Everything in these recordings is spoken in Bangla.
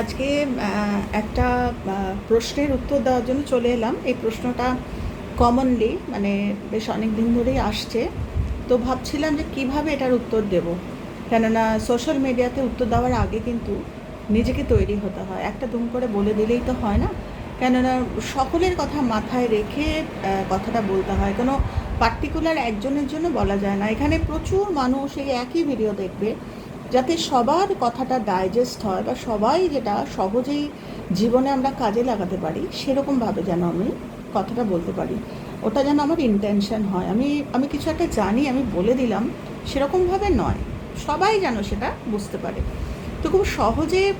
আজকে একটা প্রশ্নের উত্তর দেওয়ার জন্য চলে এলাম। এই প্রশ্নটা কমনলি মানে বেশ অনেক দিন ধরেই আসছে। তো ভাবছিলাম যে কীভাবে এটার উত্তর দেব? কেননা সোশ্যাল মিডিয়াতে উত্তর দেওয়ার আগে কিন্তু নিজেকে তৈরি হতে হয়। একটা দুম করে বলে দিলেই তো হয় না। কেননা সকলের কথা মাথায় রেখে কথাটা বলতে হয়। কোনো পার্টিকুলার একজনের জন্য বলা যায় না। এখানে প্রচুর মানুষ এই একই ভিডিও দেখবে। যাতে সবার কথাটা ডাইজেস্ট হয় বা সবাই যেটা সহজেই জীবনে আমরা কাজে লাগাতে পারি, সেরকমভাবে যেন আমি কথাটা বলতে পারি। ওটা যেন আমার ইন্টেনশন হয়। আমি আমি কিছু একটা জানি, আমি বলে দিলাম, সেরকমভাবে নয়। সবাই যেন সেটা বুঝতে পারে। তো খুব সহজে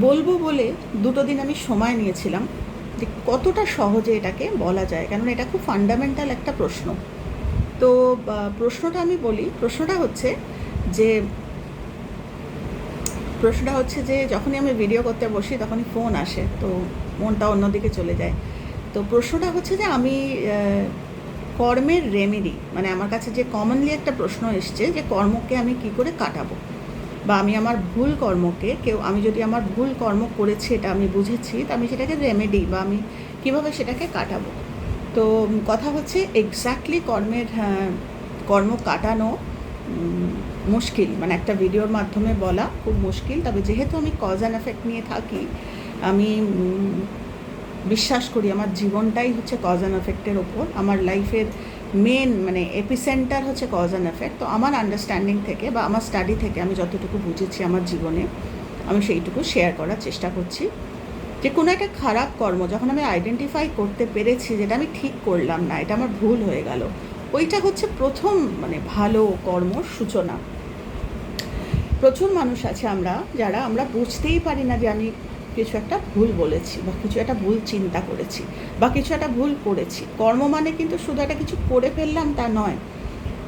বলব বলে দুটো দিন আমি সময় নিয়েছিলাম যে কতটা সহজে এটাকে বলা যায়। কেননা এটা খুব ফান্ডামেন্টাল একটা প্রশ্ন। তো প্রশ্নটা আমি বলি। প্রশ্নটা হচ্ছে যে প্রশ্নটা হচ্ছে যে যখনই আমি ভিডিও করতে বসি তখনই ফোন আসে তো মনটা অন্যদিকে চলে যায়। তো প্রশ্নটা হচ্ছে যে আমি কর্মের রেমেডি মানে আমার কাছে যে কমনলি একটা প্রশ্ন এসছে যে কর্মকে আমি কি করে কাটাবো? বা আমি আমার ভুল কর্মকে কেউ আমি যদি আমার ভুল কর্ম করেছি এটা আমি বুঝেছি তো আমি সেটাকে রেমেডি বা আমি কীভাবে সেটাকে কাটাবো? তো কথা হচ্ছে এক্স্যাক্টলি কর্মের হ্যাঁ, কর্ম কাটানো মুশকিল। মানে একটা ভিডিওর মাধ্যমে বলা খুব মুশকিল। তবে যেহেতু আমি কজ অ্যান্ড এফেক্ট নিয়ে থাকি, আমি বিশ্বাস করি আমার জীবনটাই হচ্ছে কজ অ্যান্ড এফেক্টের ওপর। আমার লাইফের মেন মানে এপিসেন্টার হচ্ছে কজ অ্যান্ড এফেক্ট তো আমার আন্ডারস্ট্যান্ডিং থেকে বা আমার স্টাডি থেকে আমি যতটুকু বুঝেছি আমার জীবনে, আমি সেইটুকু শেয়ার করার চেষ্টা করছি। যে কোনো একটা খারাপ কর্ম, যখন আমি আইডেন্টিফাই করতে পেরেছি যেটা আমি ঠিক করলাম না, এটা আমার ভুল হয়ে গেল ওইটা হচ্ছে প্রথম মানে ভালো কর্মর সূচনা। প্রচুর মানুষ আছে আমরা, যারা আমরা বুঝতেই পারি না যে আমি কিছু একটা ভুল বলেছি বা কিছু একটা ভুল চিন্তা করেছি বা কিছু একটা ভুল করেছি। কর্ম মানে কিন্তু শুধু একটা কিছু করে ফেললাম তা নয়।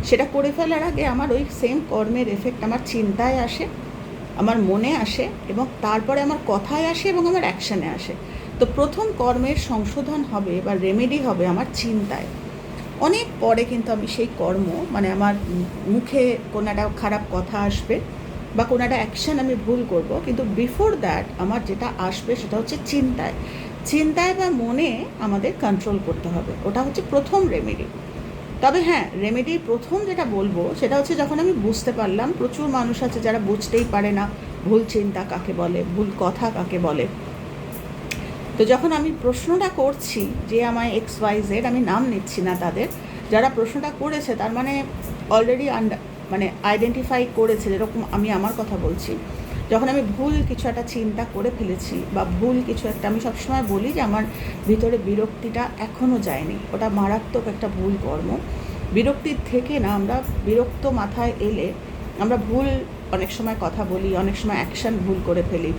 সেটা করে ফেলার আগে আমার ওই সেম কর্মের এফেক্ট আমার চিন্তায় আসে, আমার মনে আসে এবং তারপরে আমার কথায় আসে এবং আমার অ্যাকশানে আসে। তো প্রথম কর্মের সংশোধন হবে বা রেমেডি হবে আমার চিন্তায়। অনেক পরে কিন্তু আমি সেই কর্ম মানে আমার মুখে কোনো একটা খারাপ কথা আসবে বা কোনো একটা অ্যাকশান আমি ভুল করব, কিন্তু বিফোর দ্যাট আমার যেটা আসবে সেটা হচ্ছে চিন্তায়। চিন্তায় বা মনে আমাদের কন্ট্রোল করতে হবে। ওটা হচ্ছে প্রথম রেমেডি তবে হ্যাঁ রেমেডির প্রথম যেটা বলব সেটা হচ্ছে যখন আমি বুঝতে পারলাম, প্রচুর মানুষ আছে যারা বুঝতেই পারে না ভুল চিন্তা কাকে বলে, ভুল কথা কাকে বলে। তো যখন আমি প্রশ্নটা করছি যে আমার এক্স ওয়াই জেড, আমি নাম নিচ্ছি না তাদের, যারা প্রশ্নটা করেছে, তার মানে অলরেডি আন্ডার মানে আইডেন্টিফাই করেছে, যেরকম আমি আমার কথা বলছি। যখন আমি ভুল কিছু একটা চিন্তা করে ফেলেছি বা ভুল কিছু একটা, আমি সবসময় বলি যে আমার ভিতরে বিরক্তিটা এখনও যায়নি। ওটা মারাত্মক একটা ভুল কর্ম। বিরক্তির থেকে না, আমরা বিরক্ত মাথায় এলে আমরা ভুল অনেক সময় কথা বলি, অনেক সময় অ্যাকশন ভুল করে ফেলি।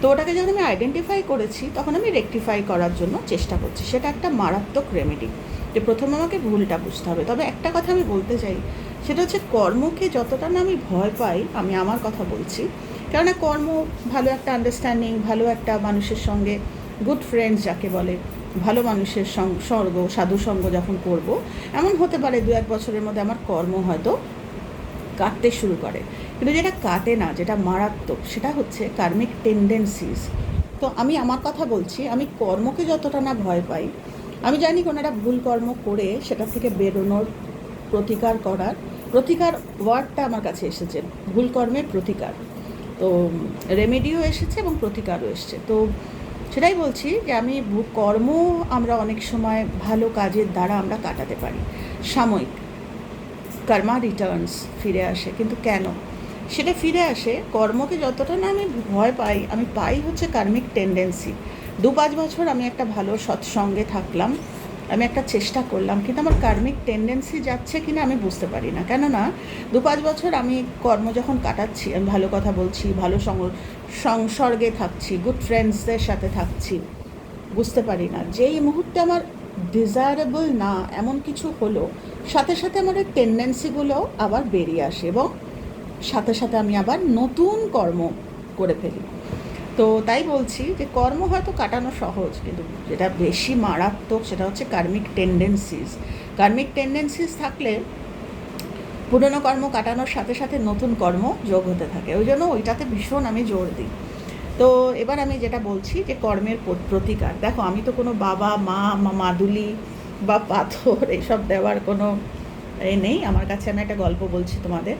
তো ওটাকে যখন আমি আইডেন্টিফাই করেছি, তখন আমি রেকটিফাই করার জন্য চেষ্টা করছি। সেটা একটা মারাত্মক রেমেডি যে প্রথমে আমাকে ভুলটা বুঝতে হবে। তবে একটা কথা আমি বলতে চাই, সেটা হচ্ছে কর্মকে যতটা না আমি ভয় পাই, আমি আমার কথা বলছি। কেননা কর্ম ভালো একটা আন্ডারস্ট্যান্ডিং ভালো একটা মানুষের সঙ্গে গুড ফ্রেন্ডস যাকে বলে, ভালো মানুষের সঙ্গ সাধু সঙ্গ যখন করব, এমন হতে পারে দু এক বছরের মধ্যে আমার কর্ম হয়তো কাটতে শুরু করে। কিন্তু যেটা কাটে না, যেটা মারাত্মক, সেটা হচ্ছে কার্মিক টেন্ডেন্সিস তো আমি আমার কথা বলছি, আমি কর্মকে যতটা না ভয় পাই, আমি জানি কোনো একটা ভুল কর্ম করে সেটা থেকে বেরোনোর প্রতিকার করার, প্রতিকার ওয়ার্ডটা আমার কাছে এসেছে, ভুল কর্মের প্রতিকার। তো রেমেডিও এসেছে এবং প্রতিকারও এসেছে। তো সেটাই বলছি যে আমি কর্ম আমরা অনেক সময় ভালো কাজের দ্বারা আমরা কাটাতে পারি। সাময়িক, কর্মা রিটার্নস ফিরে আসে, কিন্তু কেন? সেটা ফিরে আসে, কর্মকে যতটা না আমি ভয় পাই, আমি পাই হচ্ছে কার্মিক টেন্ডেন্সি দু পাঁচ বছর আমি একটা ভালো সৎসঙ্গে থাকলাম, আমি একটা চেষ্টা করলাম, কিন্তু আমার কার্মিক টেন্ডেন্সি যাচ্ছে কিনা আমি বুঝতে পারি না। কেননা, দু পাঁচ বছর আমি কর্ম যখন কাটাচ্ছি, আমি ভালো কথা বলছি, ভালো সংসর্গে থাকছি গুড ফ্রেন্ডসদের সাথে থাকছি, বুঝতে পারি না। যেই মুহূর্তে আমার ডিজায়ারেবল না এমন কিছু হলো, সাথে সাথে আমার এই টেন্ডেন্সিগুলো আবার বেরিয়ে আসে এবং সাথে সাথে আমি আবার নতুন কর্ম করে ফেলি। তো তাই বলছি যে কর্ম হয়তো কাটানো সহজ, কিন্তু যেটা বেশি মারাত্মক সেটা হচ্ছে কার্মিক টেন্ডেন্সিস কার্মিক টেন্ডেন্সিস থাকলে পুরনো কর্ম কাটানোর সাথে সাথে নতুন কর্ম যোগ হতে থাকে। ওই জন্য ওইটাতে ভীষণ আমি জোর দিই। তো এবার আমি যেটা বলছি যে কর্মের প্রতিকার। দেখো, আমি তো কোনো বাবা, মা মাদুলি বা পাথর এইসব দেওয়ার কোনো এ নেই। আমার কাছে আমি একটা গল্প বলছি তোমাদের।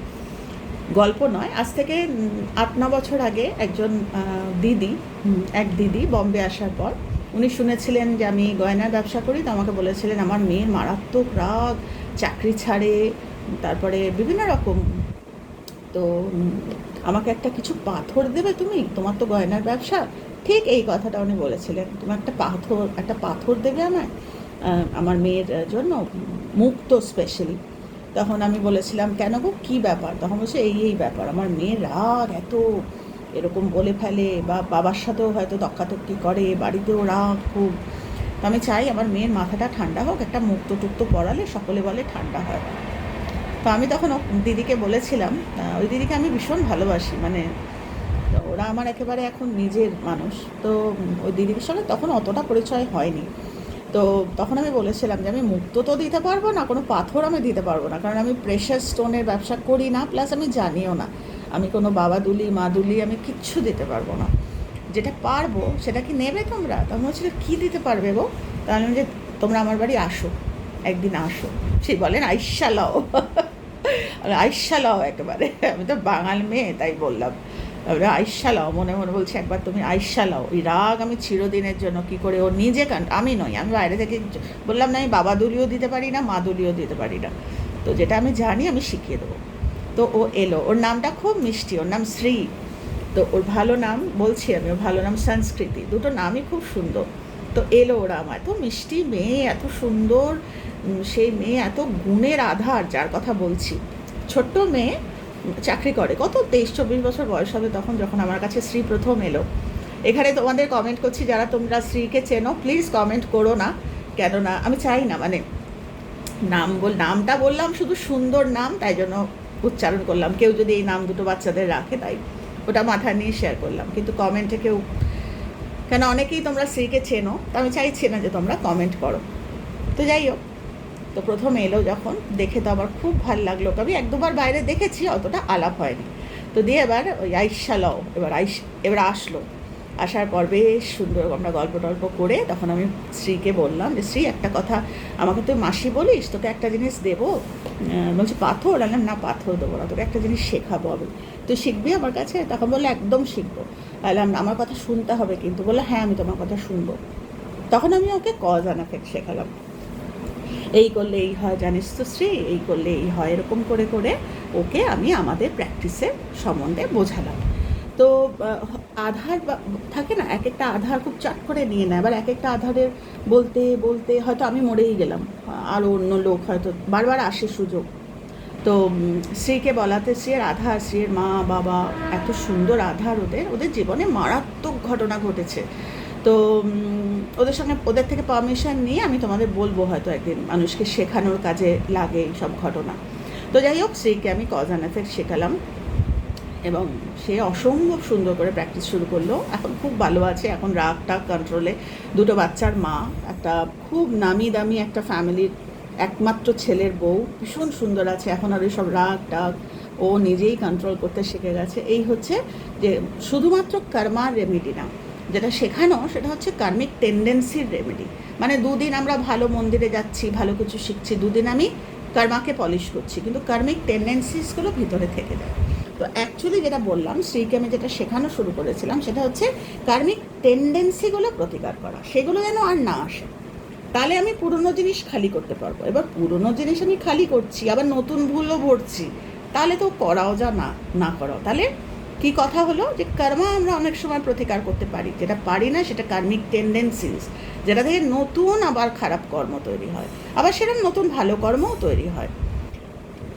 গল্প নয়। আজ থেকে আট, ন বছর আগে একজন দিদি এক দিদি বম্বে আসার পর, উনি শুনেছিলেন যে আমি গয়নার ব্যবসা করি, তো আমাকে বলেছিলেন, আমার মেয়ের মারাত্মক রাগ, চাকরি ছাড়ে, তারপরে বিভিন্ন রকম। তো আমাকে একটা কিছু পাথর দেবে তুমি? তোমার তো গয়নার ব্যবসা? ঠিক এই কথাটা উনি বলেছিলেন। তুমি একটা পাথর একটা পাথর দেবে আমায়? আমার মেয়ের জন্য মুক্ত স্পেশালি তখন আমি বলেছিলাম, কেন গো? কী ব্যাপার? তখন বলছে, এই এই ব্যাপার। আমার মেয়ের রাগ এত এরকম বলে ফেলে বা বাবার সাথেও হয়তো তক্কাতক্কি করে, বাড়িতেও রাগ খুব। তো আমি চাই আমার মেয়ের মাথাটা ঠান্ডা হোক, একটা মুক্ত টুক্ত পড়ালে সকলে বলে ঠান্ডা হয়। তো আমি তখন দিদিকে বলেছিলাম ওই দিদিকে আমি ভীষণ ভালোবাসি মানে ওরা আমার একেবারে এখন নিজের মানুষ। তো ওই দিদির সঙ্গে তখন অতটা পরিচয় হয়নি। তো তখন আমি বলেছিলাম যে আমি মুক্ত তো দিতে পারব না, কোনো পাথর আমি দিতে পারব না, কারণ আমি প্রেশার স্টোনের ব্যবসা করি না প্লাস আমি জানিও না। আমি কোনো বাবা দুলি, মা দুলি আমি কিচ্ছু দিতে পারব না। যেটা পারব সেটা কি নেবে তোমরা? তখন বলছিল কী দিতে পারবে গো? তাহলে যে তোমরা আমার বাড়ি আসো, একদিন আসো। সেই বলেন আইসা লাও। আইসা লাও একেবারে। আমি তো বাঙাল মেয়ে, তাই বললাম। এবারে আইসা লাও, মনে মনে বলছে, একবার তুমি আইসা লাও। ওই রাগ আমি চিরদিনের জন্য কি করে ও নিজে কান, আমি নই, আমি বাইরে থেকে বললাম, না, আমি বাবা দুলিও দিতে পারি না, মা দুলিও দিতে পারি না। তো যেটা আমি জানি, আমি শিখিয়ে দেবো। তো ও এলো, ওর নামটা খুব মিষ্টি, ওর নাম শ্রী। তো ওর ভালো নাম বলছি আমি, ওর ভালো নাম সংস্কৃতি, দুটো নামই খুব সুন্দর। তো এলো ওরা আমার এত মিষ্টি মেয়ে, এত সুন্দর সেই মেয়ে, এত গুণের আধার, যার কথা বলছি। ছোট্ট মেয়ে চাকরি করে। কত তেইশ, চব্বিশ বছর বয়স হবে তখন যখন আমার কাছে শ্রী প্রথম এলো। এখানে তোমাদের কমেন্ট করছি, যারা তোমরা শ্রীকে চেনো প্লিজ কমেন্ট করো না, কেননা আমি চাই না মানে নাম বল, নামটা বললাম শুধু সুন্দর নাম, তাই জন্য উচ্চারণ করলাম। কেউ যদি এই নাম দুটো বাচ্চাদের রাখে, তাই ওটা মাথা নিয়ে শেয়ার করলাম। কিন্তু কমেন্টে কেউ, কেন অনেকেই তোমরা শ্রীকে চেনো, তো আমি চাইছি না যে তোমরা কমেন্ট করো। তো যাই হোক। তো প্রথম এলো যখন, দেখে তো আমার খুব ভালো লাগল আমি এক দুবার বাইরে দেখেছি, অতটা আলাপ হয়নি। তো দিয়ে এবার ওই আইসা লও, এবার আইস এবার আসলো। আসার পর বেশ সুন্দর আমরা গল্প টল্প করে তখন আমি শ্রীকে বললাম যে শ্রী একটা কথা আমাকে তুই মাসি বলিস, তোকে একটা জিনিস দেবো বলছে পাথর? আনলাম না, পাথর দেবো না, তোকে একটা জিনিস শেখাবো আমি। তুই শিখবি আমার কাছে? তখন বলল, একদম শিখব। বললাম, আমার কথা শুনতে হবে কিন্তু। বলল হ্যাঁ আমি তোমার কথা শুনব। তখন আমি ওকে কজ এফেক্ট শেখালাম। এই করলে এই হয়, জানিস তো শ্রী, এই করলে এই হয়, এরকম করে করে ওকে আমি আমাদের প্র্যাকটিসের সম্বন্ধে বোঝালাম। তো আধার থাকে না, এক একটা আধার খুব চাট করে নিয়ে নেয়। আবার এক একটা আধারের বলতে বলতে হয়তো আমি মরেই গেলাম। আরও অন্য লোক হয়তো বারবার আসে সুযোগ। তো শ্রীকে বলাতে, শ্রীর আধার, শ্রীর মা, বাবা, এত সুন্দর আধার ওদের ওদের জীবনে মারাত্মক ঘটনা ঘটেছে। তো ওদের সঙ্গে ওদের থেকে পারমিশন নিয়ে আমি তোমাদের বলব হয়তো একদিন মানুষকে শেখানোর কাজে লাগে সব ঘটনা। তো যাই হোক শ্রীকে আমি কজ অ্যান্ড এফেক্ট শেখালাম এবং সে অসম্ভব সুন্দর করে প্র্যাকটিস শুরু করল। এখন খুব ভালো আছে, এখন রাগ টাগ কন্ট্রোলে দুটো বাচ্চার মা, একটা খুব নামি দামি একটা ফ্যামিলির একমাত্র ছেলের বউ, ভীষণ সুন্দর আছে। এখন আর সব রাগ টাগ ও নিজেই কন্ট্রোল করতে শিখে গেছে। এই হচ্ছে যে শুধুমাত্র কর্মার রেমেডি না যেটা শেখানো, সেটা হচ্ছে কার্মিক টেন্ডেন্সির রেমেডি মানে দুদিন আমরা ভালো মন্দিরে যাচ্ছি, ভালো কিছু শিখছি, দুদিন আমি কর্মাকে পলিশ করছি। কিন্তু কার্মিক টেন্ডেন্সিসগুলো ভিতরে থেকে যায়। তো অ্যাকচুয়ালি যেটা বললাম শ্রীকে আমি যেটা শেখানো শুরু করেছিলাম, সেটা হচ্ছে কার্মিক টেন্ডেন্সিগুলো প্রতিকার করা। সেগুলো যেন আর না আসে। তাহলে আমি পুরনো জিনিস খালি করতে পারব। এবার পুরনো জিনিস আমি খালি করছি, আবার নতুন ভুলও ভরছি, তাহলে তো করাও যা না না করাও। তাহলে কি কথা হলো? যে কর্মা আমরা অনেক সময় প্রতিকার করতে পারি। যেটা পারি না, সেটা কার্মিক টেন্ডেন্সিস যেটা থেকে নতুন আবার খারাপ কর্ম তৈরি হয়। আবার সেরকম নতুন ভালো কর্মও তৈরি হয়।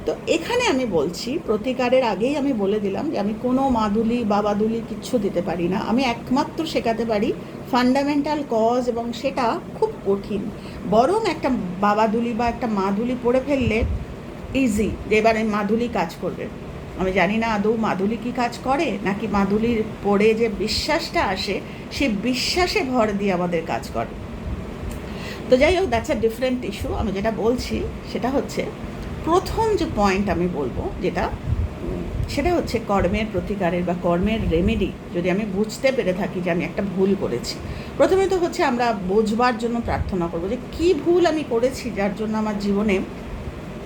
তো এখানে আমি বলছি, প্রতিকারের আগেই আমি বলে দিলাম যে আমি কোনো মাদুলি, বাবাদুলি কিচ্ছু দিতে পারি না। আমি একমাত্র শেখাতে পারি ফান্ডামেন্টাল কজ এবং সেটা খুব কঠিন। বরং একটা বাবাদুলি বা একটা মাদুলি পড়ে ফেললে ইজি যে এবার এই মাদুলি কাজ করবে। আমি জানি না আদৌ মাদুলি কি কাজ করে, নাকি মাদুলির পড়ে যে বিশ্বাসটা আসে, সে বিশ্বাসে ভর দিয়ে আমাদের কাজ করে। তো যাই হোক দ্যাটস আ ডিফারেন্ট ইস্যু আমি যেটা বলছি, সেটা হচ্ছে, প্রথম যে পয়েন্ট আমি বলব, যেটা সেটা হচ্ছে কর্মের প্রতিকারের বা কর্মের রেমেডি যদি আমি বুঝতে পেরে থাকি যে আমি একটা ভুল করেছি। প্রথমে তো হচ্ছে আমরা বোঝবার জন্য প্রার্থনা করব যে, কী ভুল আমি করেছি যার জন্য আমার জীবনে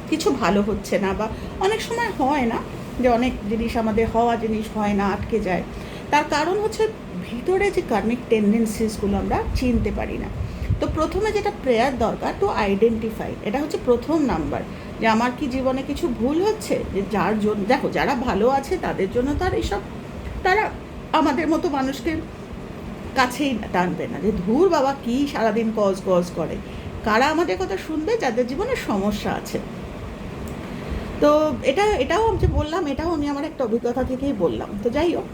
কিছু ভালো হচ্ছে না বা অনেক সময় হয় না যে অনেক জিনিস আমাদের হওয়া জিনিস হয় না, আটকে যায়। তার কারণ হচ্ছে ভিতরে যে কার্মিক টেন্ডেন্সিসগুলো আমরা চিনতে পারি না। তো প্রথমে যেটা প্রেয়ার দরকার টু আইডেন্টিফাই এটা হচ্ছে প্রথম নাম্বার যে আমার কি জীবনে কিছু ভুল হচ্ছে? যে যার জন্য দেখো যারা ভালো আছে তাদের জন্য তার এইসব তারা আমাদের মতো মানুষকে কাছেই টানবে না। যে ধুর বাবা কি সারাদিন কজ কজ করে। কারা আমাদের কথা শুনবে? যাদের জীবনে সমস্যা আছে। তো এটা, এটাও যে বললাম, এটাও আমি আমার একটা অভিজ্ঞতা থেকেই বললাম। তো যাই হোক,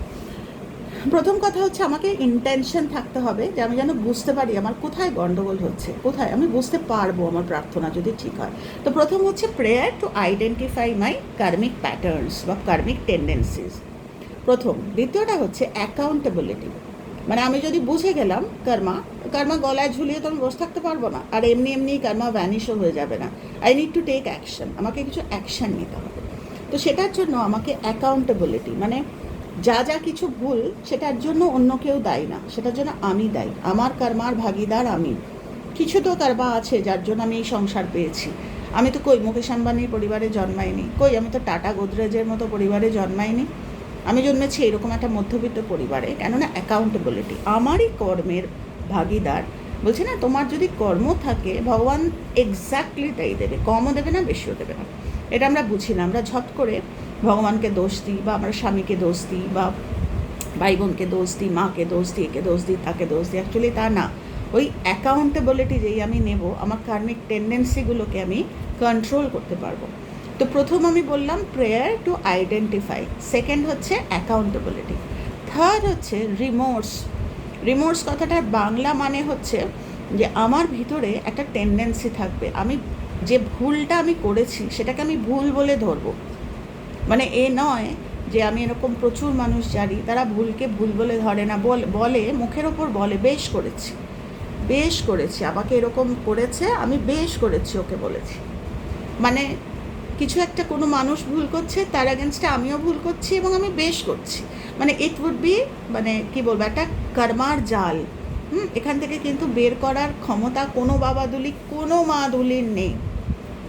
প্রথম কথা হচ্ছে আমাকে ইন্টেনশন থাকতে হবে যে আমি যেন বুঝতে পারি আমার কোথায় গন্ডগোল হচ্ছে, কোথায় আমি বুঝতে পারব আমার প্রার্থনা যদি ঠিক হয়। তো প্রথম হচ্ছে prayer to identify my karmic patterns বা কার্মিক টেন্ডেন্সিস প্রথম। দ্বিতীয়টা হচ্ছে অ্যাকাউন্টেবিলিটি মানে আমি যদি বুঝে গেলাম কর্মা কর্মা গলায় ঝুলিয়ে তো আমি বসে থাকতে পারব না। আর এমনি এমনি কর্মা ভ্যানিশও হয়ে যাবে না। I need to take action আমাকে কিছু অ্যাকশন নিতে হবে। তো সেটার জন্য আমাকে অ্যাকাউন্টেবিলিটি মানে যা যা কিছু ভুল, সেটার জন্য অন্য কেউ দায়ী না। সেটার জন্য আমি দায়ী। আমার কর্মার ভাগিদার আমি। কিছু তো কর্মা আছে যার জন্য আমি এই সংসার পেয়েছি। আমি তো কই মুকেশ আম্বানির পরিবারে জন্মাইনি। কই আমি তো টাটা গোদরেজের মতো পরিবারে জন্মাইনি। আমি জন্মেছি এরকম একটা মধ্যবিত্ত পরিবারে, কেননা অ্যাকাউন্টেবিলিটি আমারই কর্মের ভাগিদার বলছি, না, তোমার যদি কর্ম থাকে, ভগবান এক্স্যাক্টলি তাই দেবে। কমও দেবে না, বেশিও দেবে না। এটা আমরা বুঝি না আমরা ঝট করে ভগবানকে দোষ দিই, বা আমরা স্বামীকে দোষ দিই, বা ভাই বোনকে দোষ দিই, মাকে দোষ দিই, একে দোষ দিই, তাকে দোষ দিই। অ্যাকচুয়ালি তা না। ওই অ্যাকাউন্টেবিলিটি যেই আমি নেব, আমার কার্মিক টেন্ডেন্সিগুলোকে আমি কন্ট্রোল করতে পারব। তো প্রথম আমি বললাম প্রেয়ার টু আইডেন্টিফাই সেকেন্ড হচ্ছে অ্যাকাউন্টেবিলিটি থার্ড হচ্ছে রিমোর্স রিমোর্স কথাটার বাংলা মানে হচ্ছে যে আমার ভিতরে একটা টেন্ডেন্সি থাকবে, আমি যে ভুলটা আমি করেছি সেটাকে আমি ভুল বলে ধরবো। মানে এ নয় যে আমি এরকম প্রচুর মানুষ জানি তারা ভুলকে ভুল বলে ধরে না বল, মুখের ওপর বলে, বেশ করেছি বেশ করেছি, আমাকে এরকম করেছে, আমি বেশ করেছি, ওকে বলেছি। মানে কিছু একটা কোনো মানুষ ভুল করছে, তার অ্যাগেনস্টে আমিও ভুল করছি এবং আমি বেশ করছি। মানে ইট উড বি মানে কি বলব, একটা কর্মার জাল। হুম, এখান থেকে কিন্তু বের করার ক্ষমতা কোনো বাবা দুলি, কোনো মা দুলির নেই।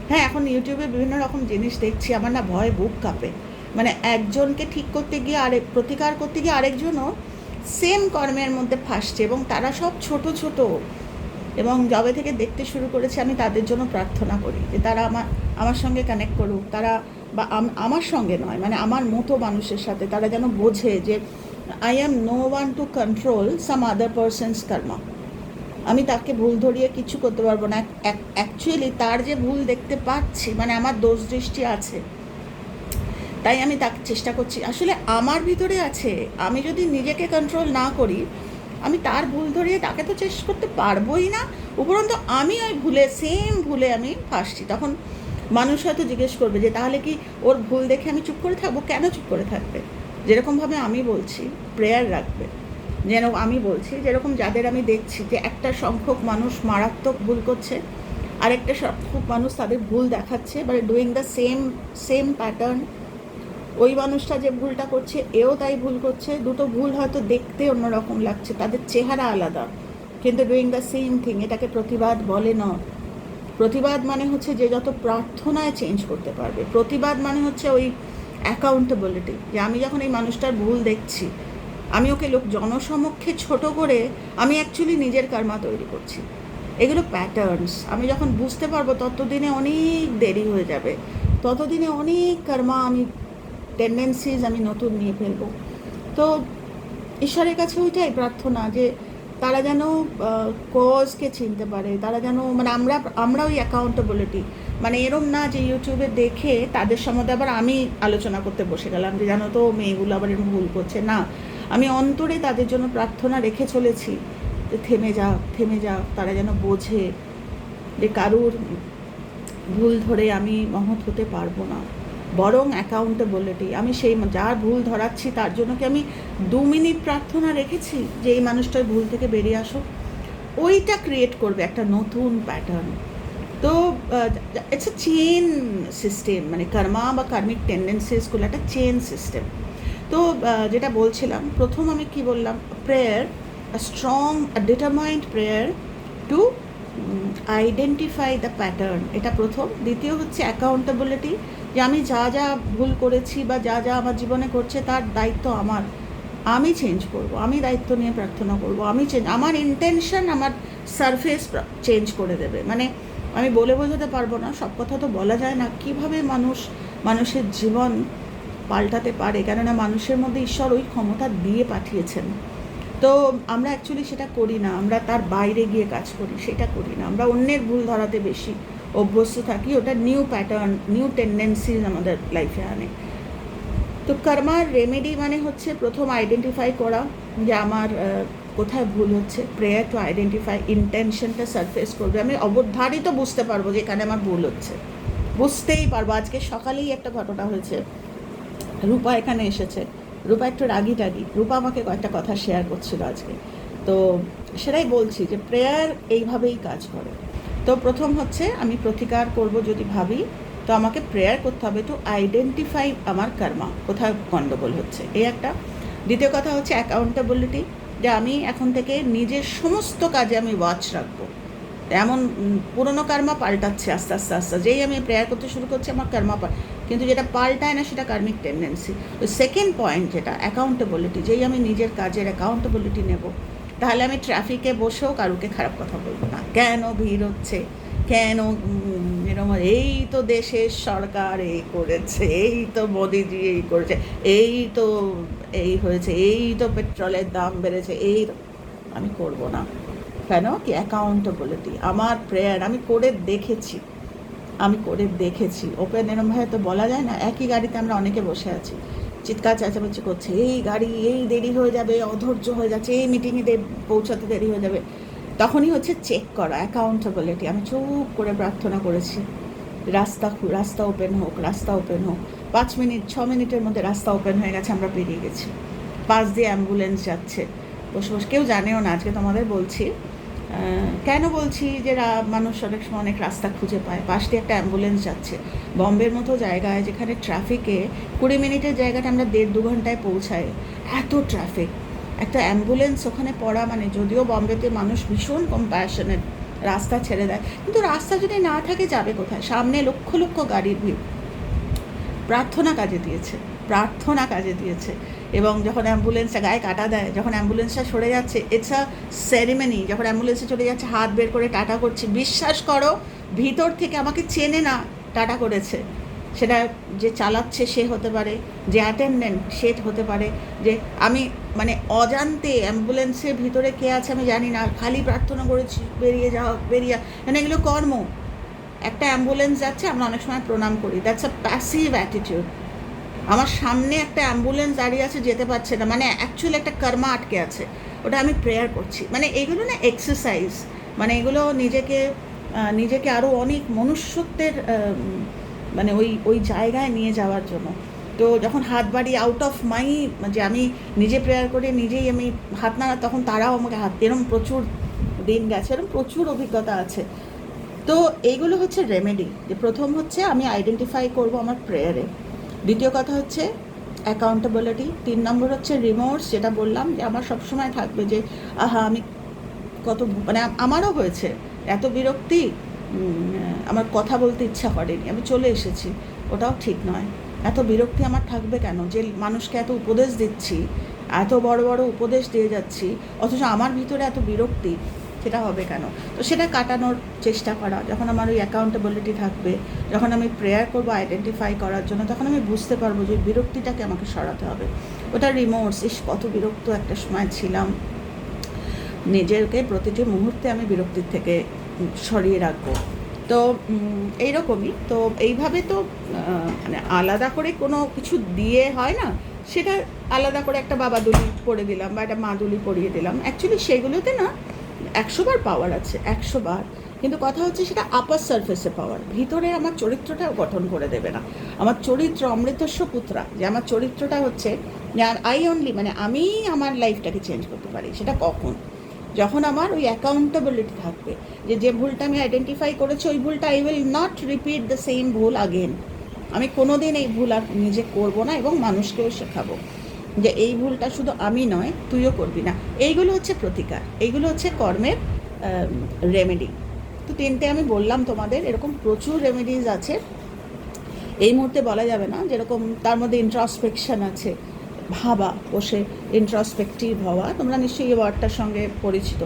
হ্যাঁ এখন ইউটিউবে বিভিন্ন রকম জিনিস দেখছি, আমার না ভয়, বুক কাঁপে। মানে একজনকে ঠিক করতে গিয়ে আরেক, প্রতিকার করতে গিয়ে আরেকজনও সেম কর্মের মধ্যে ফাঁসছে এবং তারা সব ছোট ছোট। এবং যবে থেকে দেখতে শুরু করেছে, আমি তাদের জন্য প্রার্থনা করি যে তারা আমার আমার সঙ্গে কানেক্ট করুক। তারা বা আমার সঙ্গে নয় মানে আমার মতো মানুষের সাথে তারা যেন বোঝে যে I am no one to control some other persons karma আমি তাকে ভুল ধরিয়ে কিছু করতে পারব না। অ্যাকচুয়ালি তার যে ভুল দেখতে পাচ্ছি মানে আমার দোষ দৃষ্টি আছে, তাই আমি তাকে চেষ্টা করছি। আসলে আমার ভিতরে আছে, আমি যদি নিজেকে কন্ট্রোল না করি আমি তার ভুল ধরিয়ে তাকে তো চেষ্টা করতে পারবোই না। উপরন্ত আমি ওই ভুলে সেম ভুলে আমি ফাঁসছি। তখন মানুষ হয়তো জিজ্ঞেস করবে যে, তাহলে কি ওর ভুল দেখে আমি চুপ করে থাকব? কেন চুপ করে থাকবে? যেরকমভাবে আমি বলছি প্রেয়ার রাখবে। যেন আমি বলছি, যেরকম যাদের আমি দেখছি যে একটা সংখ্যক মানুষ মারাত্মক ভুল করছে, আরেকটা সংখ্যক মানুষ তাদের ভুল দেখাচ্ছে মানে doing the same same pattern ওই মানুষটা যে ভুলটা করছে, এও তাই ভুল করছে। দুটো ভুল হয়তো দেখতে অন্যরকম লাগছে, তাদের চেহারা আলাদা। কিন্তু ডুইং দ্য সেম থিং এটাকে প্রতিবাদ বলে না। প্রতিবাদ মানে হচ্ছে যে যত প্রার্থনায় চেঞ্জ করতে পারবে। প্রতিবাদ মানে হচ্ছে ওই অ্যাকাউন্টেবিলিটি যে আমি যখন এই মানুষটার ভুল দেখছি, আমি ওকে লোক জনসমক্ষে ছোট করে আমি অ্যাকচুয়ালি নিজের কারমা তৈরি করছি। এগুলো প্যাটার্নস আমি যখন বুঝতে পারব, ততদিনে অনেক দেরি হয়ে যাবে। ততদিনে অনেক কর্মা আমি টেন্ডেন্সিজ আমি নতুন নিয়ে ফেলব। তো ঈশ্বরের কাছে ওইটাই প্রার্থনা যে তারা যেন কজকে চিনতে পারে, তারা যেন মানে আমরা আমরা ওই অ্যাকাউন্টেবিলিটি মানে এরম না যে ইউটিউবে দেখে তাদের সম্বন্ধে আবার আমি আলোচনা করতে বসে গেলাম যে জানো তো মেয়েগুলো আবার এরকম ভুল করছে। না, আমি অন্তরে তাদের জন্য প্রার্থনা রেখে চলেছি যে থেমে যাও থেমে যাও তারা যেন বোঝে যে কারুর ভুল ধরে আমি মহৎ হতে পারব না। বরং অ্যাকাউন্টেবিলিটি আমি সেই যার ভুল ধরাচ্ছি, তার জন্য কি আমি দু মিনিট প্রার্থনা রেখেছি যে এই মানুষটার ভুল থেকে বেরিয়ে আসো ওইটা ক্রিয়েট করবে একটা নতুন প্যাটার্ন তো ইটস এ চেন সিস্টেম মানে কর্মা বা কার্মিক টেন্ডেন্সিসগুলো একটা চেন সিস্টেম তো যেটা বলছিলাম, প্রথম আমি কি বললাম? Prayer strong determined prayer to identify the pattern এটা প্রথম। দ্বিতীয় হচ্ছে অ্যাকাউন্টেবিলিটি যে আমি যা যা ভুল করেছি বা যা যা আমার জীবনে করছে তার দায়িত্ব আমার। আমি চেঞ্জ করব, আমি দায়িত্ব নিয়ে প্রার্থনা করব, আমি চেঞ্জ আমার ইন্টেনশন আমার সারফেস চেঞ্জ করে দেবে। মানে আমি বলে বোঝাতে পারব না, সব কথা তো বলা যায় না। কীভাবে মানুষ, মানুষের জীবন পাল্টাতে পারে? কেননা মানুষের মধ্যে ঈশ্বর ওই ক্ষমতা দিয়ে পাঠিয়েছেন। তো আমরা অ্যাকচুয়ালি সেটা করি না, আমরা তার বাইরে গিয়ে কাজ করি, সেটা করি না। আমরা অন্যের ভুল ধরাতে বেশি অভ্যস্ত থাকি, ওটা নিউ প্যাটার্ন নিউ টেন্ডেন্সিজ আমাদের লাইফে আনে। তো কর্মার রেমেডি মানে হচ্ছে প্রথম আইডেন্টিফাই করা যে আমার কোথায় ভুল হচ্ছে। প্রেয়ার টু আইডেন্টিফাই ইন্টেনশনটা সারফেস করবে। আমি অবধারিত বুঝতে পারব যে এখানে আমার ভুল হচ্ছে। বুঝতেই পারব। আজকে সকালেই একটা ঘটনা হয়েছে। রূপা এখানে এসেছে। রূপা একটু রাগি টাগি। রূপা আমাকে কয়েকটা কথা শেয়ার করছিল আজকে। তো সেটাই বলছি যে প্রেয়ার এইভাবেই কাজ করে। তো প্রথম হচ্ছে আমি প্রতিকার করব যদি ভাবি, তো আমাকে প্রেয়ার করতে হবে টু আইডেন্টিফাই আমার কর্মা কোথায় গণ্ডগোল হচ্ছে? এই একটা। দ্বিতীয় কথা হচ্ছে অ্যাকাউন্টেবিলিটি যে আমি এখন থেকে নিজের সমস্ত কাজে আমি ওয়াচ রাখব। এমন পুরনো কর্মা পাল্টাচ্ছে আস্তে আস্তে আস্তে। যেই আমি প্রেয়ার করতে শুরু করছি, আমার কর্মা পাল, কিন্তু যেটা পাল্টায় না, সেটা কার্মিক টেন্ডেন্সি তো সেকেন্ড পয়েন্ট যেটা অ্যাকাউন্টেবিলিটি যেই আমি নিজের কাজের অ্যাকাউন্টেবিলিটি নেব তাহলে আমি ট্রাফিকে বসেও কারুকে খারাপ কথা বলব না। কেন ভিড় হচ্ছে? কেন এরকম, এই তো দেশের সরকার এই করেছে, এই তো মোদিজি এই করেছে, এই তো এই হয়েছে, এই তো পেট্রোলের দাম বেড়েছে, এই আমি করব না। কেন? কি অ্যাকাউন্টেবিলিটি আমার প্রেয়ার আমি করে দেখেছি। আমি করে দেখেছি। ওপেন এরমভাবে তো বলা যায় না, একই গাড়িতে আমরা অনেকে বসে আছি। চিৎকার চেঁচামেচি করছে, এই গাড়ি, এই দেরি হয়ে যাবে, অধৈর্য হয়ে যাচ্ছে, এই মিটিংয়ে পৌঁছাতে দেরি হয়ে যাবে। তখনই হচ্ছে চেক করা অ্যাকাউন্টেবিলিটি আমি চুপ করে প্রার্থনা করেছি। রাস্তা রাস্তা ওপেন হোক, রাস্তা ওপেন হোক। পাঁচ মিনিট, ছ মিনিটের মধ্যে রাস্তা ওপেন হয়ে গেছে, আমরা পেরিয়ে গেছি। পাশ দিয়ে অ্যাম্বুলেন্স যাচ্ছে। বসে বসে, কেউ জানেও না, আজকে তোমাদের বলছি কেন বলছি যে মানুষ অনেক সময় অনেক রাস্তা খুঁজে পায়? পাশ দিয়ে একটা অ্যাম্বুলেন্স যাচ্ছে। বম্বের মতো জায়গায় যেখানে ট্রাফিকে কুড়ি মিনিটের জায়গাটা আমরা দেড় দু ঘন্টায় পৌঁছাই। এত ট্রাফিক একটা অ্যাম্বুলেন্স ওখানে পড়া মানে যদিও বম্বেতে মানুষ ভীষণ কম্প্যাশনের রাস্তা ছেড়ে দেয়। কিন্তু রাস্তা যদি না থাকে যাবে কোথায়? সামনে লক্ষ লক্ষ গাড়ির ভিড়। প্রার্থনা কাজে দিয়েছে। প্রার্থনা কাজে দিয়েছে। এবং যখন অ্যাম্বুলেন্সটা গায়ে কাটা দেয়, যখন অ্যাম্বুলেন্সটা সরে যাচ্ছে ইটস আ সেরিমনি যখন অ্যাম্বুলেন্সে চলে যাচ্ছে, হাত বের করে টাটা করছি। বিশ্বাস করো, ভিতর থেকে আমাকে চেনে না টাটা করেছে। সেটা যে চালাচ্ছে সে হতে পারে, যে অ্যাটেন্ডেন্ট সে হতে পারে, যে আমি মানে অজান্তে অ্যাম্বুলেন্সের ভিতরে কে আছে আমি জানি না, খালি প্রার্থনা করেছি, বেরিয়ে যাও, বেরিয়ে মানে এগুলো কর্ম। একটা অ্যাম্বুলেন্স যাচ্ছে, আমরা অনেক সময় প্রণাম করি। দ্যাটস আ প্যাসিভ অ্যাটিটিউড আমার সামনে একটা অ্যাম্বুলেন্স দাঁড়িয়ে আছে, যেতে পারছে না। মানে অ্যাকচুয়ালি একটা কর্মা আটকে আছে। ওটা আমি প্রেয়ার করছি। মানে এগুলো না এক্সারসাইজ মানে এগুলো নিজেকে নিজেকে আরও অনেক মনুষ্যত্বের মানে ওই ওই জায়গায় নিয়ে যাওয়ার জন্য। তো যখন হাত বাড়ি আউট অফ মাই যে আমি নিজে প্রেয়ার করে, নিজেই আমি হাত নাড়া, তখন তারাও আমাকে হাত, এরম প্রচুর দিন গেছে, এরম প্রচুর অভিজ্ঞতা আছে। তো এইগুলো হচ্ছে রেমেডি যে প্রথম হচ্ছে আমি আইডেন্টিফাই করব আমার প্রেয়ারে দ্বিতীয় কথা হচ্ছে অ্যাকাউন্টেবিলিটি তিন নম্বর হচ্ছে রিমোর্স যেটা বললাম যে আমার সবসময় থাকবে যে, আহা, আমি কত মানে আমারও হয়েছে, এত বিরক্তি আমার কথা বলতে ইচ্ছা করেনি, আমি চলে এসেছি, ওটাও ঠিক নয়। এত বিরক্তি আমার থাকবে কেন? যে মানুষকে এত উপদেশ দিচ্ছি, এত বড় বড় উপদেশ দিয়ে যাচ্ছি, অথচ আমার ভিতরে এত বিরক্তি সেটা হবে কেন? তো সেটা কাটানোর চেষ্টা করা। যখন আমার ওই অ্যাকাউন্টেবিলিটি থাকবে, যখন আমি প্রেয়ার করব আইডেন্টিফাই করার জন্য, তখন আমি বুঝতে পারব যে বিরক্তিটাকে আমাকে সরাতে হবে। ওটা রিমোর্স ইস, কত বিরক্ত একটা সময় ছিলাম। নিজেকে প্রতিটি মুহূর্তে আমি বিরক্তির থেকে সরিয়ে রাখব। তো এইরকমই। তো এইভাবে তো মানে আলাদা করে কোনো কিছু দিয়ে হয় না। সেটা আলাদা করে একটা বাবা দুলি পরে দিলাম বা একটা মা দুলি পরিয়ে দিলাম। অ্যাকচুয়ালি সেগুলোতে না একশো বার পাওয়ার আছে, একশো বার। কিন্তু কথা হচ্ছে সেটা আপার সারফেসে পাওয়ার ভিতরে আমার চরিত্রটা গঠন করে দেবে না। আমার চরিত্র অমৃতস্ব পুত্রা। যে আমার চরিত্রটা হচ্ছে আই অনলি মানে আমি আমার লাইফটাকে চেঞ্জ করতে পারি। সেটা কখন? যখন আমার ওই অ্যাকাউন্টেবিলিটি থাকবে। যে যে ভুলটা আমি আইডেন্টিফাই করেছি, ওই ভুলটা I will not repeat the same ভুল আগেন আমি কোনো দিন এই ভুল আর নিজে করব না এবং মানুষকেও শেখাবো। যে এই ভুলটা শুধু আমি নয়, তুইও করবি না। এইগুলো হচ্ছে প্রতিকার। এইগুলো হচ্ছে কর্মের রেমেডি তো তিনটে আমি বললাম তোমাদের, এরকম প্রচুর রেমেডিজ আছে। এই মুহূর্তে বলা যাবে না, যেরকম তার মধ্যে ইন্ট্রসপেকশন আছে, ভাবা, বসে ইন্ট্রসপেক্টিভ হওয়া, তোমরা নিশ্চয়ই এই ওয়ার্ডটার সঙ্গে পরিচিত।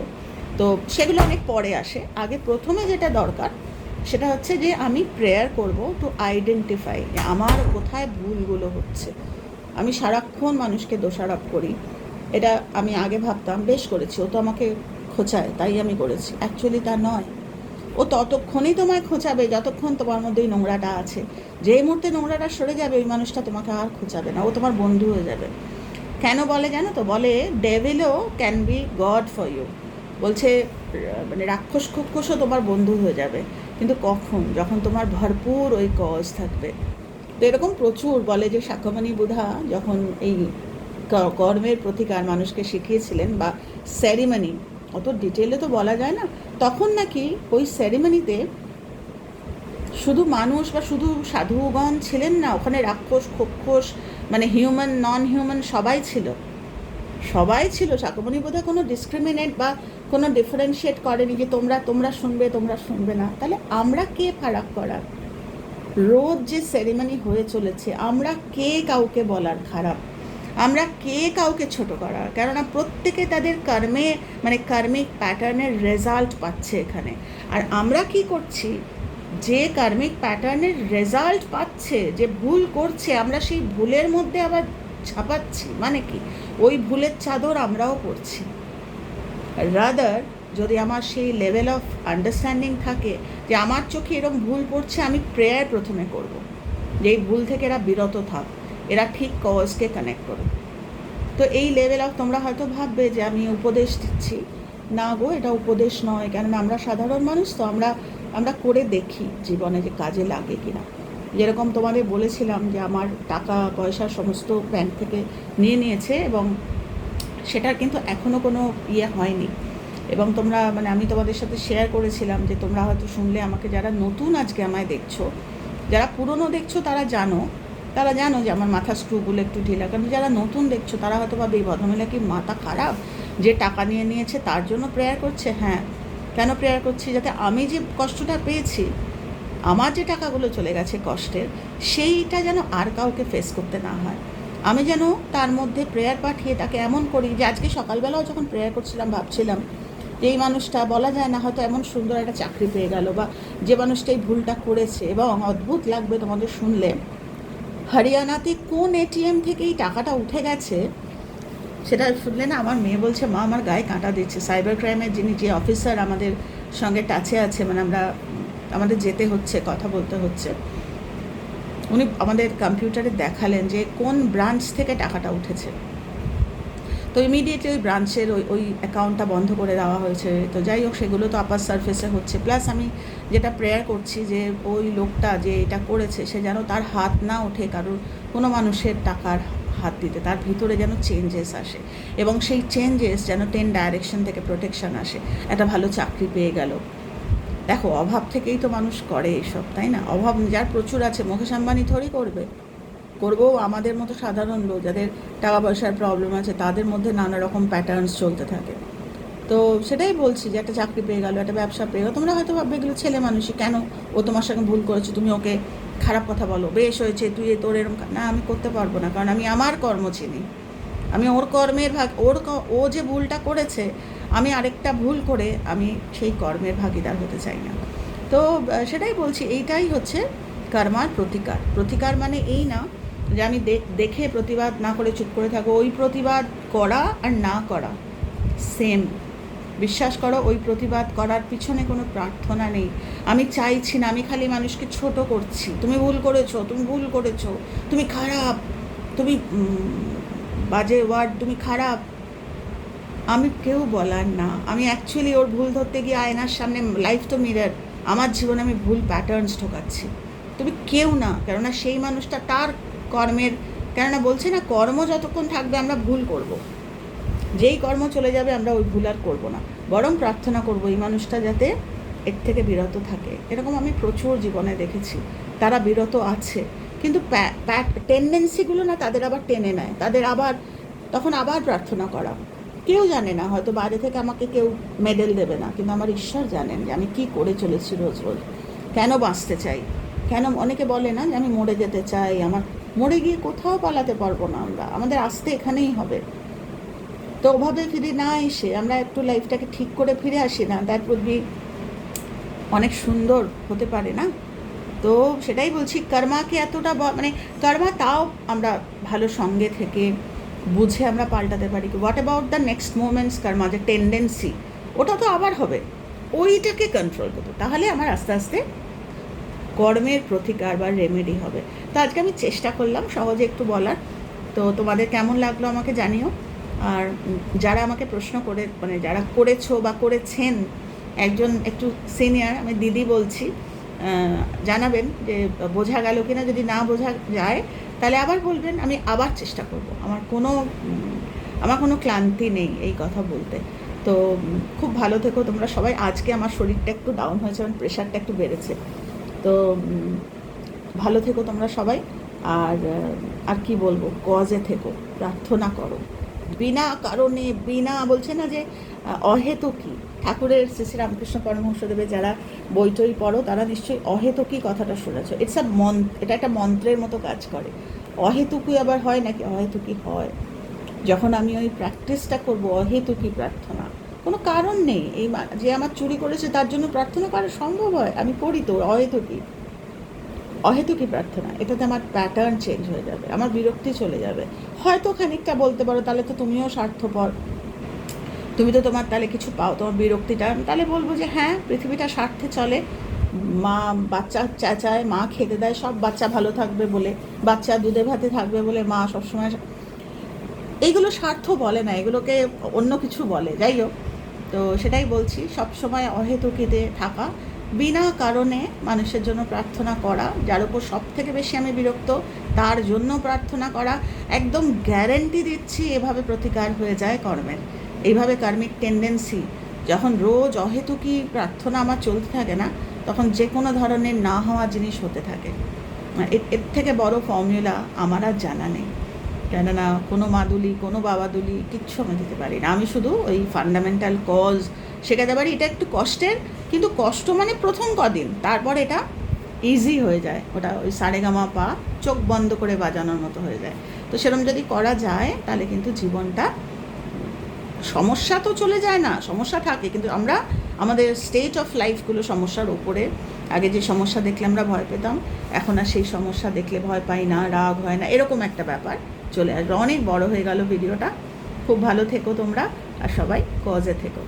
তো সেগুলো অনেক পরে আসে। আগে প্রথমে যেটা দরকার, সেটা হচ্ছে যে আমি প্রেয়ার করব টু আইডেন্টিফাই আমার কোথায় ভুলগুলো হচ্ছে। আমি সারাক্ষণ মানুষকে দোষারোপ করি। এটা আমি আগে ভাবতাম, বেশ করেছি, ও তো আমাকে খোঁচায়, তাই আমি করেছি। অ্যাকচুয়ালি তা নয়। ও ততক্ষণই তোমায় খোঁচাবে, যতক্ষণ তোমার মধ্যে ওই নোংরাটা আছে। যেই মুহূর্তে নোংরাটা সরে যাবে, ওই মানুষটা তোমাকে আর খোঁচাবে না, ও তোমার বন্ধু হয়ে যাবে। কেন বলে জানো তো? বলে ডেভিলও can be God for you বলছে মানে রাক্ষস খুক্ষসও তোমার বন্ধু হয়ে যাবে। কিন্তু কখন? যখন তোমার ভরপুর ওই কজ থাকবে। তো এরকম প্রচুর বলে যে শাকমণি বুধা যখন এই কর্মের প্রতিকার মানুষকে শিখিয়েছিলেন বা স্যারিমনি অত ডিটেলে তো বলা যায় না, তখন নাকি ওই স্যারিমনিতে শুধু মানুষ বা শুধু সাধুগণ ছিলেন না, ওখানে রাক্ষস, খক্ষস মানে হিউম্যান নন হিউম্যান সবাই ছিল। সবাই ছিল শাকমণি বোধহয় কোনো ডিসক্রিমিনেট বা কোনো ডিফারেন্সিয়েট করেনি যে তোমরা তোমরা শুনবে তোমরা শুনবে না। তাহলে আমরা কে ফারাক করার রোজ যে সেরিমনি হয়ে চলেছে, আমরা কে কাউকে বলার খারাপ? আমরা কে কাউকে ছোট করার? কেননা প্রত্যেকে তাদের কর্মে মানে কার্মিক প্যাটার্নের রেজাল্ট পাচ্ছে এখানে। আর আমরা কি করছি? যে কার্মিক প্যাটার্নের রেজাল্ট পাচ্ছে, যে ভুল করছে, আমরা সেই ভুলের মধ্যে আবার ছাপাচ্ছি মানে কি? ওই ভুলের চাদর আমরাও করছি। রাদার যদি আমার সেই লেভেল অফ আন্ডারস্ট্যান্ডিং থাকে যে আমার চোখে এরকম ভুল পড়ছে, আমি প্রেয়ার প্রথমে করব। যে এই ভুল থেকে এরা বিরত থাক, এরা ঠিক কজকে কানেক্ট করো তো এই লেভেল অফ তোমরা হয়তো ভাববে যে আমি উপদেশ দিচ্ছি। না গো, এটা উপদেশ নয়, কেননা আমরা সাধারণ মানুষ তো আমরা আমরা করে দেখি জীবনে যে কাজে লাগে কিনা। যেরকম তোমাদের বলেছিলাম যে আমার টাকা, পয়সা সমস্ত ব্যাংক থেকে নিয়ে নিয়েছে এবং সেটার কিন্তু এখনও কোনো ইয়ে হয়নি। এবং তোমরা মানে আমি তোমাদের সাথে শেয়ার করেছিলাম যে তোমরা হয়তো শুনলে আমাকে যারা নতুন আজকে আমায় দেখছ, যারা পুরনো দেখছ তারা জানো তারা জানো যে আমার মাথা স্ক্রুগুলো একটু ঢিলা। কারণ যারা নতুন দেখছ তারা হয়তো ভাবে, এই ভদ্রমহিলা কি মাথা খারাপ? যে টাকা নিয়ে নিয়েছে তার জন্য প্রেয়ার করছে? হ্যাঁ। কেন প্রেয়ার করছি? যাতে আমি যে কষ্টটা পেয়েছি, আমার যে টাকাগুলো চলে গেছে কষ্টের, সেইটা যেন আর কাউকে ফেস করতে না হয়। আমি যেন তার মধ্যে প্রেয়ার পাঠিয়ে তাকে এমন করি যে আজকে সকালবেলাও যখন প্রেয়ার করছিলাম, ভাবছিলাম যে এই মানুষটা বলা যায় না হয়তো এমন সুন্দর একটা চাকরি পেয়ে গেল বা যে মানুষটা এই ভুলটা করেছে এবং অদ্ভুত লাগবে তোমাদের শুনলে। হরিয়ানাতে কোন এটিএম থেকে এই টাকাটা উঠে গেছে সেটা শুনলে না আমার মেয়ে বলছে, মা, আমার গায়ে কাঁটা দিচ্ছে। সাইবার ক্রাইমের যিনি যে অফিসার আমাদের সঙ্গে টাচে আছে মানে আমরা, আমাদের যেতে হচ্ছে, কথা বলতে হচ্ছে, উনি আমাদের কম্পিউটারে দেখালেন যে কোন ব্রাঞ্চ থেকে টাকাটা উঠেছে। তো ইমিডিয়েটলি ওই ব্রাঞ্চের ওই ওই অ্যাকাউন্টটা বন্ধ করে দেওয়া হয়েছে। তো যাই হোক, সেগুলো তো আপার সার্ফেসে হচ্ছে। প্লাস আমি যেটা প্রেয়ার করছি যে ওই লোকটা যে এটা করেছে, সে যেন তার হাত না ওঠে কারোর, কোনো মানুষের টাকার হাত দিতে। তার ভিতরে যেন চেঞ্জেস আসে এবং সেই চেঞ্জেস যেন টেন ডাইরেকশন থেকে প্রোটেকশন আসে। একটা ভালো চাকরি পেয়ে গেল। দেখো, অভাব থেকেই তো মানুষ করে এইসব তাই না? অভাব, যার প্রচুর আছে, মুকেশ আম্বানি থোড়ি করবে। করব। আমাদের মতো সাধারণ লোক যাদের টাকা পয়সার প্রবলেম আছে, তাদের মধ্যে নানা রকম প্যাটার্নস চলতে থাকে। তো সেটাই বলছি যে একটা চাকরি পেয়ে গেলো, একটা ব্যবসা পেয়ে গেলো। তোমরা হয়তো ভাববে, এগুলো ছেলে মানুষই কেন? ও তোমার সঙ্গে ভুল করেছে, তুমি ওকে খারাপ কথা বলো। বেশ হয়েছে, তুই এ তোর এরকম না, আমি করতে পারব না। কারণ আমি আমার কর্ম চিনি। আমি ওর কর্মের ভাগ, ওর ও যে ভুলটা করেছে, আমি আরেকটা ভুল করে আমি সেই কর্মের ভাগিদার হতে চাই না। তো সেটাই বলছি, এইটাই হচ্ছে কর্মার প্রতিকার। প্রতিকার মানে এই না যে আমি দেখ- প্রতিবাদ না করে চুপ করে থাকব ওই প্রতিবাদ করা আর না করা সেম বিশ্বাস করো, ওই প্রতিবাদ করার পিছনে কোনো প্রার্থনা নেই। আমি চাইছি না, আমি খালি মানুষকে ছোট করছি। তুমি ভুল করেছ, তুমি ভুল করেছ, তুমি খারাপ, তুমি বাজে ওয়ার্ড তুমি খারাপ। আমি কেউ বলার না। আমি অ্যাকচুয়ালি ওর ভুল ধরতে গিয়ে আয়নার সামনে লাইফ তো মিরার আমার জীবনে আমি ভুল প্যাটার্নস ঢোকাচ্ছি। তুমি কেউ না, কেননা সেই মানুষটা তার কর্মের, কেননা বলছে না কর্ম যতক্ষণ থাকবে আমরা ভুল করব। যেই কর্ম চলে যাবে আমরা ওই ভুল আর করব না। বরং প্রার্থনা করব এই মানুষটা যাতে এর থেকে বিরত থাকে। এরকম আমি প্রচুর জীবনে দেখেছি। তারা বিরত আছে। কিন্তু টেন্ডেন্সিগুলো না তাদের আবার টেনে নেয়। তাদের আবার, তখন আবার প্রার্থনা করা। কেউ জানে না, হয়তো বাইরে থেকে আমাকে কেউ মেডেল দেবে না। কিন্তু আমার ঈশ্বর জানেন যে আমি কি করে চলেছি রোজ রোজ। কেন বাঁচতে চাই? কেন অনেকে বলে না যে আমি মরে যেতে চাই? আমার মরে গিয়ে কোথাও পালাতে পারব না আমরা। আমাদের আসতে এখানেই হবে। তো ওভাবে ফিরে না এসে আমরা একটু লাইফটাকে ঠিক করে ফিরে আসি না উড বি অনেক সুন্দর হতে পারে না? তো সেটাই বলছি, কর্মাকে এতটা মানে কর্মা তাও আমরা ভালো সঙ্গে থেকে বুঝে আমরা পাল্টাতে পারি কি। What about the next moments karma, যে টেন্ডেন্সি ওটা তো আবার হবে। ওইটাকে কন্ট্রোল করতে। তাহলে আমার আস্তে আস্তে কর্মের প্রতিকার বা রেমেডি হবে। তো আজকে আমি চেষ্টা করলাম সহজে একটু বলার। তো তোমাদের কেমন লাগল আমাকে জানিও। আর যারা আমাকে প্রশ্ন করে মানে যারা করেছ বা করেছেন, একজন একটু সিনিয়র আমি দিদি বলছি জানাবেন যে বোঝা গেল কিনা। যদি না বোঝা যায়, তাহলে আবার বলবেন, আমি আবার চেষ্টা করব। আমার কোনো আমার কোনো ক্লান্তি নেই এই কথা বলতে। তো খুব ভালো থেকো তোমরা সবাই। আজকে আমার শরীরটা একটু ডাউন হয়েছে আমার প্রেশারটা একটু বেড়েছে। তো ভালো থেকো তোমরা সবাই। আর আর কি বলব কজে থেকো, প্রার্থনা করো। বিনা কারণে, বিনা বলছে না যে অহেতুকি ঠাকুরের শ্রী রামকৃষ্ণ পরমহংসদেবের যারা বই টই পড়ো, তারা নিশ্চয়ই অহেতুকি কথাটা শুনেছ। ইটস আ মন, এটা একটা মন্ত্রের মতো কাজ করে। অহেতুকি আবার হয় নাকি অহেতুকি হয়? যখন আমি ওই প্র্যাকটিসটা করব অহেতুকি প্রার্থনা। কোনো কারণ নেই। এই যে আমার চুরি করেছে তার জন্য প্রার্থনা করা সম্ভব হয়? আমি করি তো অহেতুকি অহেতুকি প্রার্থনা। এটাতে আমার প্যাটার্ন চেঞ্জ হয়ে যাবে, আমার বিরক্তি চলে যাবে। হয়তো খানিকটা বলতে পারো, তাহলে তো তুমিও স্বার্থপর। তুমি তো তোমার তাহলে কিছু পাও, তোমার বিরক্তিটা। তাহলে বলব যে হ্যাঁ পৃথিবীটা স্বার্থে চলে। মা, বাচ্চা চেঁচায় মা খেতে দেয়, সব বাচ্চা ভালো থাকবে বলে, বাচ্চা দুধে ভাতে থাকবে বলে মা সবসময় এইগুলো স্বার্থ বলে না, এগুলোকে অন্য কিছু বলে। যাই হোক। তো সেটাই বলছি সব সময় অহেতুকিতে থাকা। বিনা কারণে মানুষের জন্য প্রার্থনা করা, যার উপর সব থেকে বেশি আমি বিরক্ত, তার জন্য প্রার্থনা করা, একদম গ্যারেন্টি দিচ্ছি এভাবে প্রতিকার হয়ে যায় কর্মের। এইভাবে কার্মিক টেন্ডেন্সি যখন রোজ অহেতুকি প্রার্থনা আমার চলতে থাকে না, তখন যে কোনো ধরনের না হওয়া জিনিস হতে থাকে। এর থেকে বড় ফর্মুলা আমার আর জানা নেই। কেননা কোনো মাদুলি কোনো বাবাদুলি কিচ্ছু আমি দিতে পারি না। আমি শুধু ওই ফান্ডামেন্টাল কজ শেখাতে পারি। এটা একটু কষ্টের, কিন্তু কষ্ট মানে প্রথম কদিন। তারপর এটা ইজি হয়ে যায়। ওটা ওই সারেগামা পা চোখ বন্ধ করে বাজানোর মতো হয়ে যায়। তো সেরকম যদি করা যায়, তাহলে কিন্তু জীবনটা সমস্যা তো চলে যায় না, সমস্যা থাকে। কিন্তু আমরা, আমাদের স্টেট অফ লাইফগুলো সমস্যার ওপরে, আগে যে সমস্যা দেখলে আমরা ভয় পেতাম, এখন আর সেই সমস্যা দেখলে ভয় পাই না, রাগ হয় না, এরকম একটা ব্যাপার। চলে আসবে। অনেক বড় হয়ে গেল ভিডিওটা। খুব ভালো থেকো তোমরা, আর সবাই কজে থেকো।